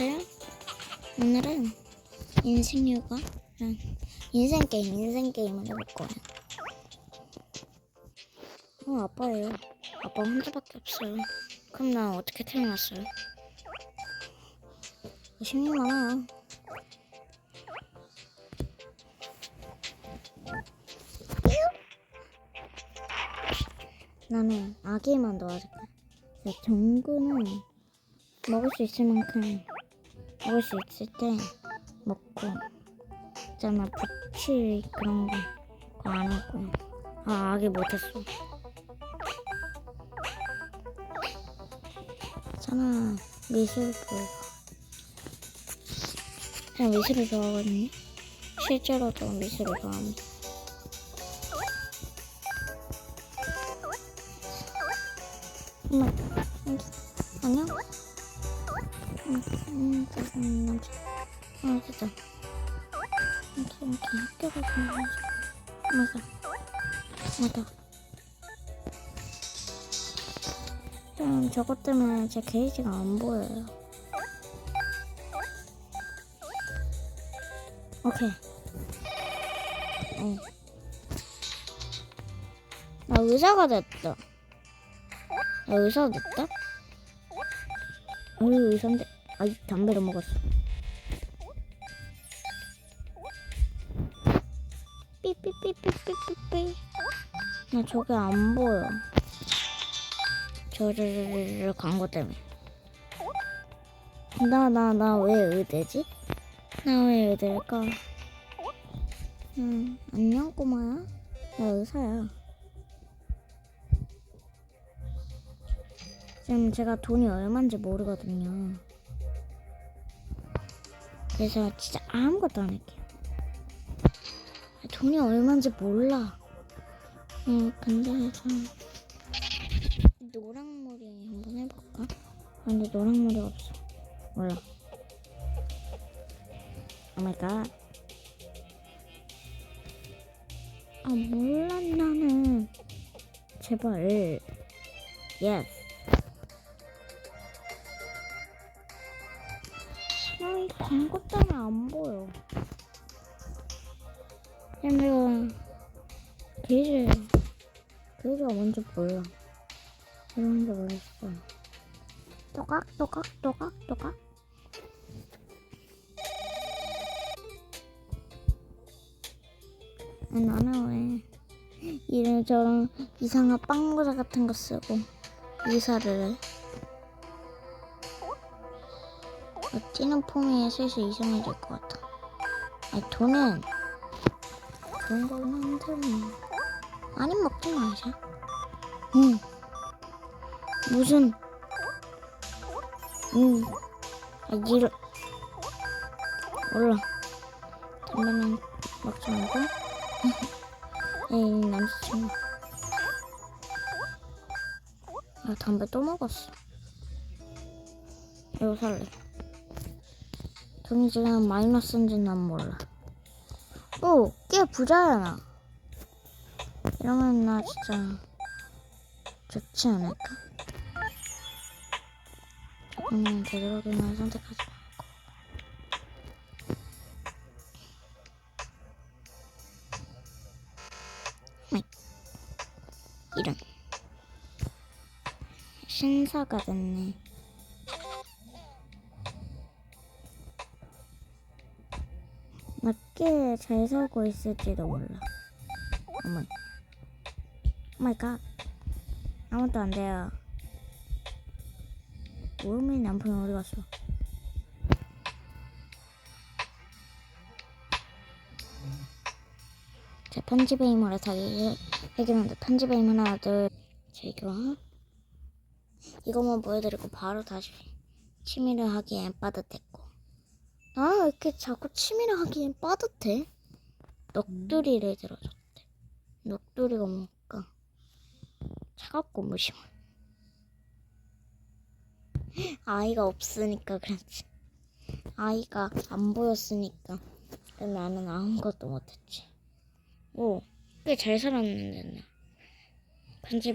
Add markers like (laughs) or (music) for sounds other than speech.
안녕하세요. 오늘은 인생 요가랑 인생 게임, 인생 게임을 해볼 거예요. 어, 아빠예요. 아빠 혼자밖에 없어요. 그럼 난 어떻게 태어났어요? 의심이 많아요. 나는 아기만 도와줄게. 정구는 먹을 수 있을 만큼 수 있을 때 먹고 있잖아 부치 그런 거 그거 안 하고. 아 아기 못했어. 있잖아 미술 보고 그냥 미술을 좋아하거든요. 실제로도 미술을 좋아합니다. 엄마 안녕 음, 음. 아, 가서 맞아. 맞아. 좀 저것 때문에 제 게이지가 안 보여요. 오케이. 어. 나 의사가 됐다. 나 의사 됐다? 우리 의사인데 아이 담배를 먹었어 삐삐삐삐삐삐삐 나 저게 안 보여 저르르르 광고 때문에 나 나 나 왜 의대지? 나 왜 의대일까? 음 안녕 꼬마야 나 의사야 지금 제가 돈이 얼마인지 모르거든요. 그래서 진짜 아무것도 안 할게요. 돈이 얼마인지 몰라. 음, 근데 좀 노랑머리 한번 해볼까? 아, 근데 노랑머리가 없어. 몰라. 오마이갓. 아, 몰라, 나는. 제발. 예스. 아 광고 때문에 안 보여. 내가 게이지 게이지가 뭔지 몰라. 이런지 모르겠어. 또각 또각 또각 또각. 아, 나는 왜 이런 저런 이상한 빵모자 같은 거 쓰고 의사를 해? 어, 뛰는 폼이 슬슬 이상해질 것 같아. 아니, 돈은 좋은 걸로 한데 많이 먹지 마자. 응. 무슨 응. 아, 이런 몰라. 담배는 먹지 말고. (laughs) 에이 남자친구. 아 담배 또 먹었어. 이거 살래. 돈이 지금 마이너스인지는 난 몰라. 오, 꽤 부자야, 나. 이러면 나 진짜 좋지 않을까? 조금은 되도록이면 선택하지 말고. 네. 이런. 신사가 됐네. 낮게 잘 살고 있을지도 몰라. 어머. 오마이갓. 아무것도 안 돼요. 오음이 남편 어디 갔어? 제 편집의 힘으로 다시 해결하는데 편집의 힘 하나 둘 제거 이것만 보여드리고 바로 다시 취미를 하기엔 빠듯했고 아, 왜 이렇게 자꾸 취미를 하기엔 빠듯해? 넋두리를 들어줬대. 넋두리가 뭘까? 차갑고 무심한. 아이가 없으니까 그렇지. 아이가 안 보였으니까. 나는 아무것도 못했지. 오, 꽤 잘 살았는데, 나. 편집